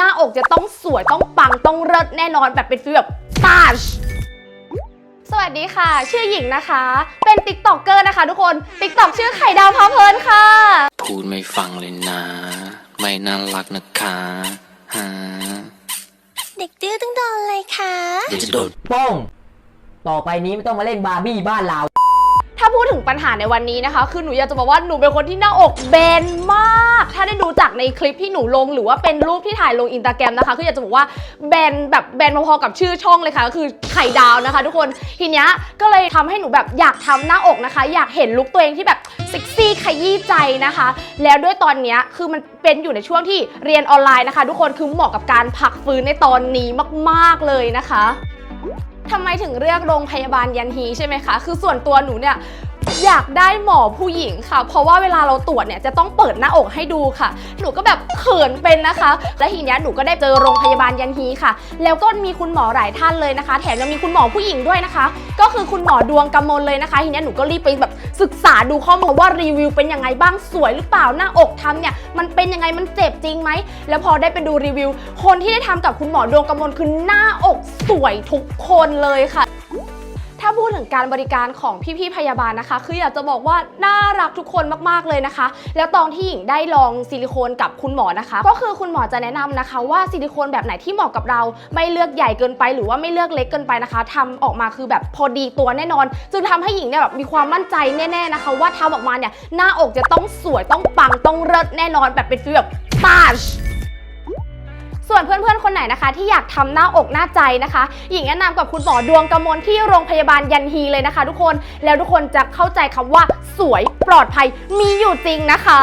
หน้าอกจะต้องสวยต้องปังต้องเลิศแน่นอนแบบเป็นฟีลแบบตาชสวัสดีค่ะ ชื่อหญิงนะคะ เป็นติ๊กต็อกเกอร์นะคะทุกคนติ๊กต็อกชื่อไข่ดาวพาเพลินค่ะ พูดไม่ฟังเลยนะ ไม่น่ารักนะคะฮะเด็กดื้อต้องโดนเลยค่ะเดี๋ยวจะโดนโป้งต่อไปนี้ไม่ต้องมาเล่นบาร์บี้บ้านเรา ถ้าพูดถึงปัญหาในวันนี้นะคะ คือหนูอยากจะบอกว่าหนูเป็นคนที่หน้าอกแบนมากถ้า ได้ดูจากในคลิปที่หนูลง หรือว่าเป็นรูปที่ถ่ายลงอินสตาแกรมนะคะคืออยากจะบอกว่าแบนแบบแบนพอๆกับชื่อช่องเลยค่ะก็คือไข่ดาวนะคะ ทุกคนทีเนี้ยก็เลยทำให้หนูแบบอยากทำหน้าอกนะคะ อยากเห็นลุคตัวเองที่แบบเซ็กซี่ขยี้ใจนะคะ แล้วด้วยตอนเนี้ยคือมันเป็นอยู่ในช่วงที่เรียนออนไลน์นะคะ ทุกคนคือเหมาะกับการพักฟื้นในตอนนี้มากๆเลยนะคะทำไมถึงเลือกโรงพยาบาลยันฮีใช่ไหมคะ คือส่วนตัวหนูเนี่ย อยากได้หมอผู้หญิงค่ะ เพราะว่าเวลาเราตรวจเนี่ยจะต้องเปิดหน้าอกให้ดูค่ะ หนูก็แบบเขินเป็นนะคะ และทีเนี้ยหนูก็ได้เจอโรงพยาบาลยันฮีค่ะ แล้วก็มีคุณหมอหลายท่านเลยนะคะ แถมยังมีคุณหมอผู้หญิงด้วยนะคะ ก็คือคุณหมอดวงกำมลเลยนะคะทีเนี้ยหนูก็รีบไปแบบศึกษาดูข้อมูลว่ารีวิวเป็นยังไงบ้างสวยหรือเปล่าหน้าอกทำเนี่ยมันเป็นยังไงมันเจ็บจริงไหมแล้วพอได้ไปดูรีวิว คนที่ได้ทำกับคุณหมอดวงกำมลคือหน้าอกสวยทุกคนเลยค่ะ ถ้าพูดถึงการบริการของพี่ๆพยาบาลนะคะ คืออยากจะบอกว่าน่ารักทุกคนมากๆเลยนะคะ แล้วตอนที่หญิงได้ลองซิลิโคนกับคุณหมอนะคะ ก็คือคุณหมอจะแนะนำนะคะ ว่าซิลิโคนแบบไหนที่เหมาะกับเรา ไม่เลือกใหญ่เกินไป หรือว่าไม่เลือกเล็กเกินไปนะคะทำออกมาคือแบบพอดีตัวแน่นอน จึงทำให้หญิงเนี่ยแบบมีความมั่นใจแน่ๆนะคะ ว่าทำออกมาเนี่ยหน้าอกจะต้องสวยต้องปังต้องเลิศแน่นอนแบบเป็นฟีลแบบตาช ส่วนเพื่อนๆ คนไหนนะคะ ที่อยากทำหน้าอกหน้าใจนะคะ หญิงแนะนำกับคุณหมอดวงกมลที่โรงพยาบาลยันฮีเลยนะคะ ทุกคนแล้วทุกคนจะเข้าใจคำว่าสวยปลอดภัยมีอยู่จริงนะคะ